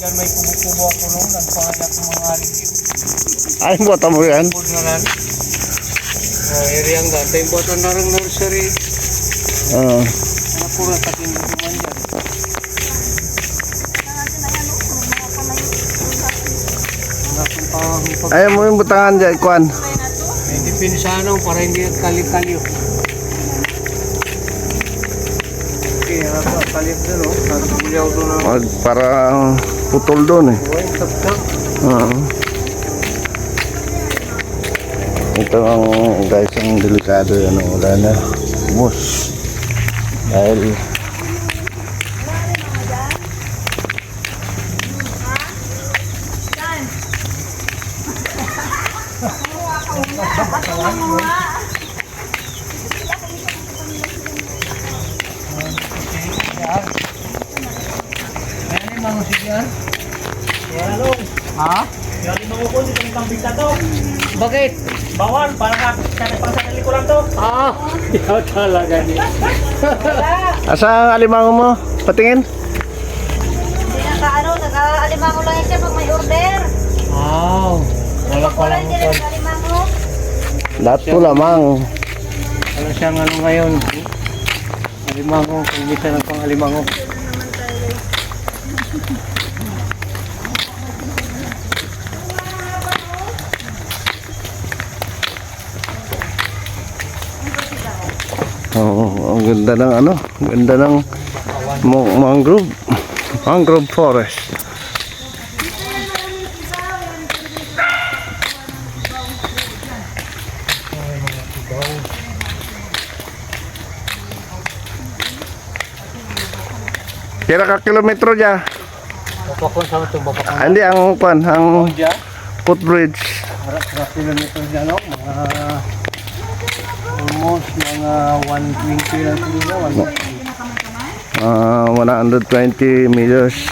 Dyan may kubo-kubo ako nung nagpanganak ng mga Ay, buta mo yan. food na lan. Oh, area nga. Tayo buwan na rin nursery. Oo. Ano po na takin mo naman dyan. Ayaw mo yung butangan dyan, Kwan. Hindi pinsano para hindi kali-kali. Okay, ako, kalit na no. Nagbuliyaw doon na. Para putol doon eh. Tap-tap. Oo. Ito ang guys ang delikado yan. oh. Wala na. Mus. Dahil Ano yung mga sigyan? Ano? Ha? Yung mga ko dito ng kambing na to. Bakit? Bawal, para ka sana pang sarili ko lang to. Ah, ikaw talaga ni. asa ang alimango mo? Patingin. Hindi naka ano, naka-alimango lang yan siya pag may order. Wow. Wala pa lang alimango. Lahat po lamang. Wala siyang ano ngayon. Alimango. Kumita ng pang alimango. Oo, ang ganda ng ano, ang ganda ng mangrove. Mangrove forest. Kira ka kilometro dya? Bapakon sa ito. Bapakon. Ah, Hindi, ang kwan, ang footbridge. Harap sa kilometer dyan, no? Mga almost mga 120 lang siguro. 120. Ah, 120 meters.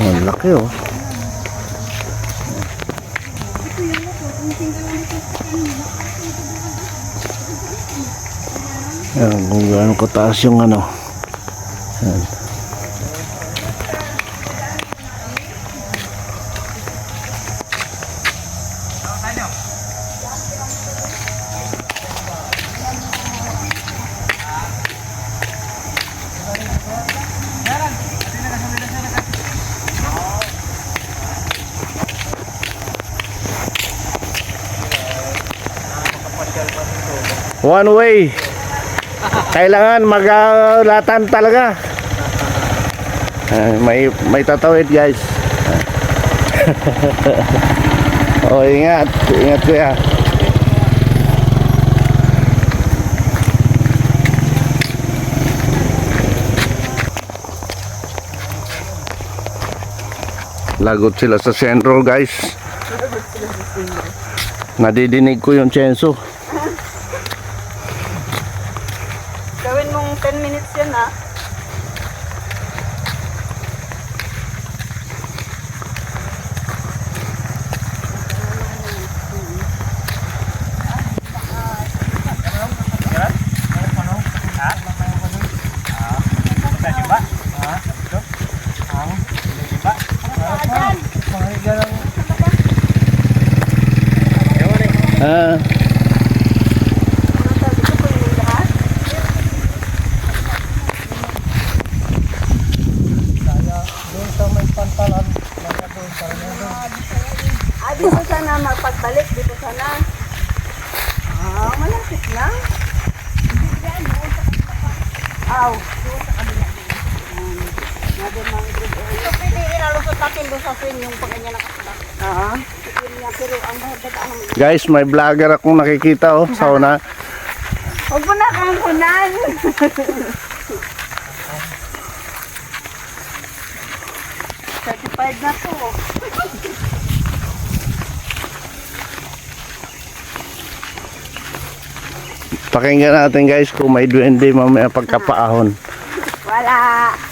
Ang laki oh. Yan, kung gaano kataas yung ano. Yan. One way. Kailangan maglatan talaga. May may tatawid guys. oh, ingat. Ingat kuya. Lagot sila sa sentro guys. Nadidinig ko yung chenso. Ah, Ah, dito sana magpagbalik. Dito sana. Ah, malapit lang. Aw. Ito pwede inalusot natin doon sa swing yung pag ganyan nakasla. Oo. Pero ang mahirap ang... guys, may vlogger akong nakikita oh sa una. Huwag mo na kang kunan. Certified na to. Pakinggan natin guys kung may duwende mamaya pagkapaahon. Wala.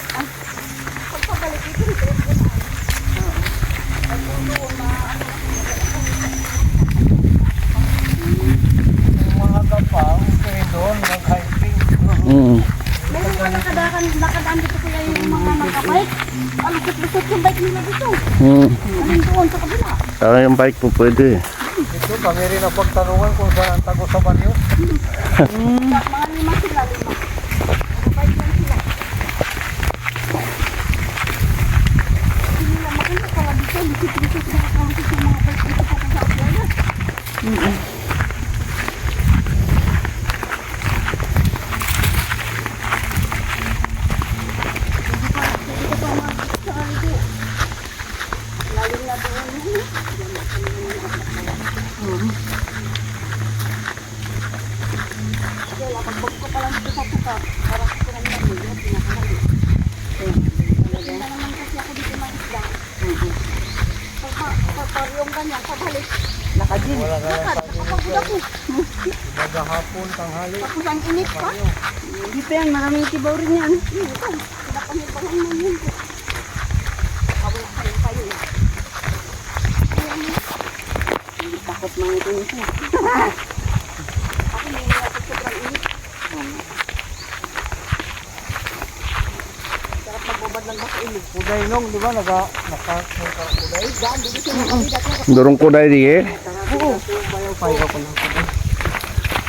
Mm. Meron pa nakadakan, nakadaan dito kaya yung mga nakabike. Alusot-lusot yung bike nila dito. Mm. Anong doon sa kabila? Saka yung bike po pwede. Ito, kami rin ang pagtanungan kung saan ang tago sa banyo. Mga lima sila, Pag yung ganyan, pabalik. Nakajin. Lakad, nakapagod ako. Maghahapon, tanghali. Tapos ang init pa. Hindi pa yan, maraming tibaw rin yan. Ito, pinapangipangan mo yun. Kabula kayo kayo. Hindi takot mga ito nito. Ako may nilapit sobrang init. Magbabad lang ba sa ilog? Kuday di ba? Naga, naka, naka kuday. Daan, eh.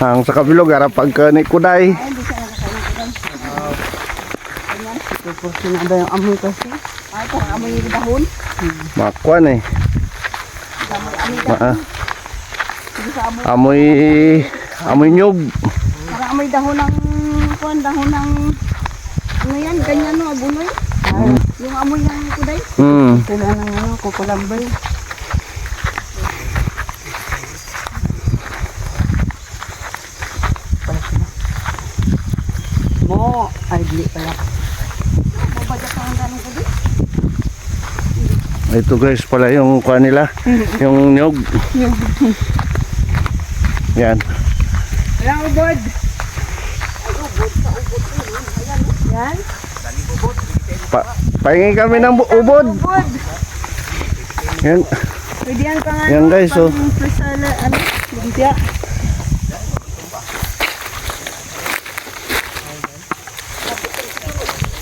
Ang sa kabilog, harap pagka ni kuday. Ay, hindi siya yung amoy kasi. Ay, amoy dahon. Makwan eh. Amoy amoy amoy. amoy, amoy. Parang amoy dahon ng, kuan, dahon ng, ano yan, ganyan no, abunoy. Yung amoy ng kuday. Hmm. Sila ng ano, kukulambay. Mo, ay di pala. Babadyak ka ang ganong kuday. Ito guys pala yung kuha nila. Yung nyug. Yan. Walang ubod. Ay, ubod sa ubod. Yan. Pa pahingi kami ng bu- ubod. Ubod. Yan. Pwede yan pang ano. Yan, guys, oh. pang ano, lumpia.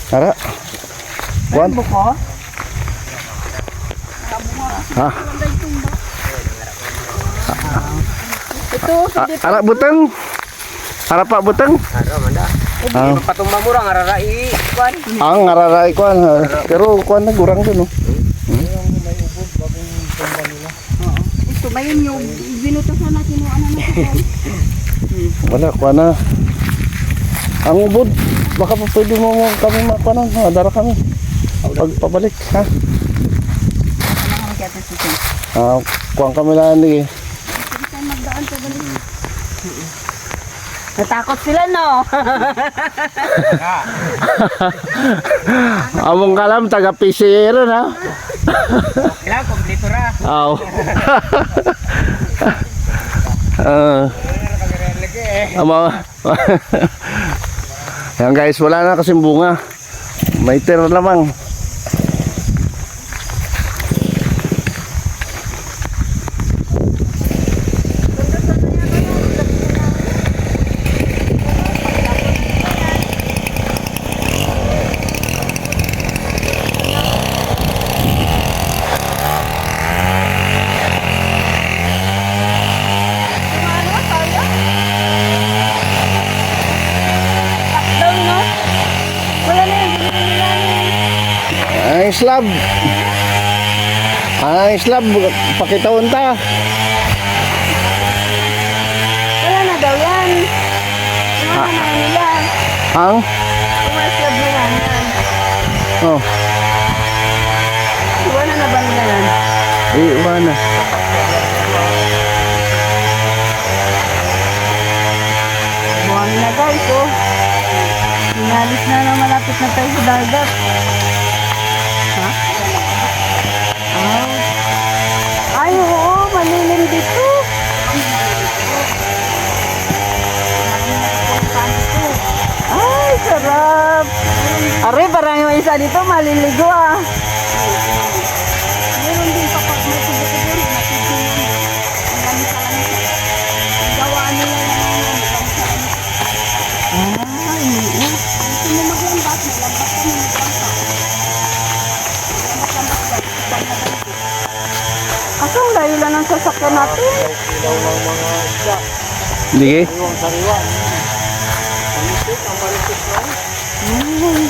Tara. Kuan. Buko. Ha. Ito, A- Ara buteng. Ara pa buteng. Ah, Patong mamurang ararai. Kwan. ang ngararay kuan. ha. Pero kuan na gurang dun oh. ito, may yung binutasan na kinuha na. Wala kuan na. Ang ubod, baka pa pwede mo mo kami makuanan. Ha, dara kami. Pag pabalik ha. Ah, kuan kami lang ni. Saan magdaan sa balik? Natakot sila, no? Among kalam taga PCR na. Kailangan kompleto ra. Aw. Ah. Ama. Yan guys, wala na kasing bunga. May tira lamang. Lockdown, no? Wala na yung binili namin. Ang slab. Ang slab, pakita unta. Wala na daw yan. Iwan na na nila. Ang? Umaslab na yan. Oh, Iwan na ba nila yan? mana. Buwan na guys, oh. Inalis na na malapit na tayo sa dagat. Aroy, parang yung isa dito, maliligo ah. Meron din pa pag sa langit. Ah, ang gawa nila lang yun, ang hindi. Mo maglambat, maglambat ka, maglambat ka. Maglambat ka, lang ang sasakyan natin. Ilaw ng mga isla. Sige.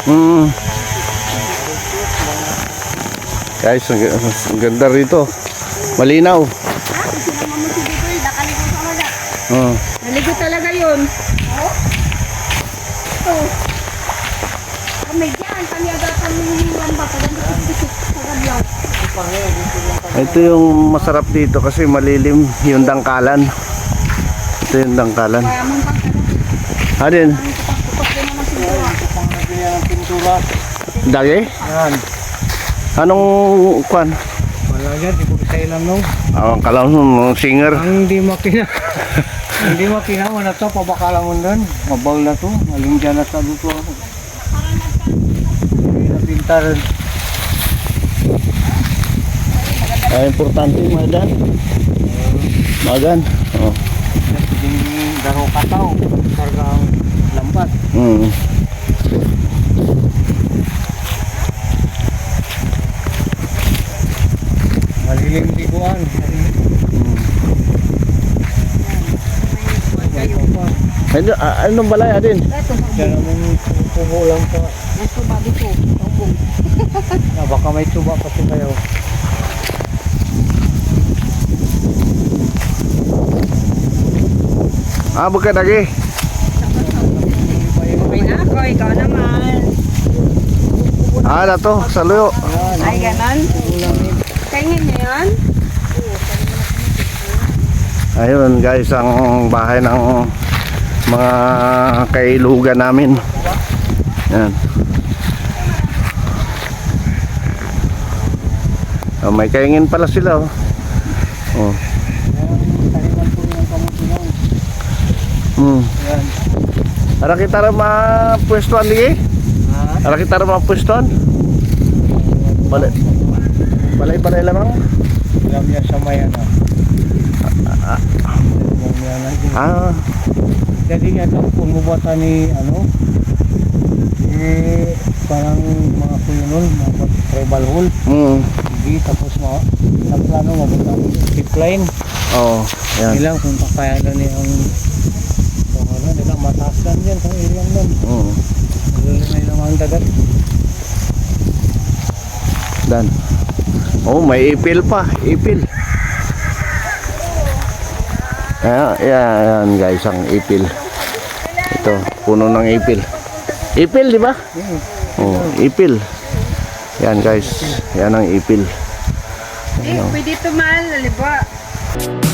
Mm. Guys, ang, ganda rito. Malinaw. Oh. Naligo talaga yun. Oo? Ito. Kami dyan, kami agad kami hiniwan ba? Pag pisik sa kablaw. Ito yung masarap dito kasi malilim yung dangkalan. Ito yung dangkalan. Ano, Ah, din. ang tupak-tupak din naman siguro. Pang nabili pintura. Dagi? Yan. Anong kwan? Wala yan, di ko sa ilang nung. Ang kalam ng singer. Ang hindi makina. hindi makina mo na to, pabakalang mo nun. Mabal na to, maling dyan na sa luto ako. Hindi na pintaran. Ah, importante magan. Magan. Oh. Hindi daro kataw, karga ang lambat. Mm. Malilim tiguan. Ano, anong balay ah, din? Ito, Diyan naman tubo lang pa. nasa babi ko. Tubong. Ah, baka may tuba pa si kayo. Ah, buka dagi. Okay na ako, ikaw naman. Ah, dato, saluyo. Ay, ganon. Yun? Ayun guys, ang bahay ng mga kailugan namin. Yan. Oh, may kaingin pala sila oh. Oh. Hmm. Ara kita ra mapwestuhan lagi? Ah, Ara kita ra mapwestuhan? Balay. Balay balay lamang. alam niya sa ah. Na din. Ah, Jadi nga ito, kung bubata ni ano, eh, parang mga kuyo nun, mga tribal hall. hmm. Hindi, tapos mga, nagplano, mabuta ang zip line. Oh, yan. Ilang kung kaya na niya ang, kung ano, nila mataas lang dyan, kung ilang nun. Hmm. Nalulimay lang ang dagat. Dan. Oh, may ipil pa, ipil. Ayan, ayan, ayan guys, ang ipil. Ito, puno ng ipil. Ipil, di ba? Oh, ipil. Yan guys, yan ang ipil. Eh, pwede ito mahal, aliba.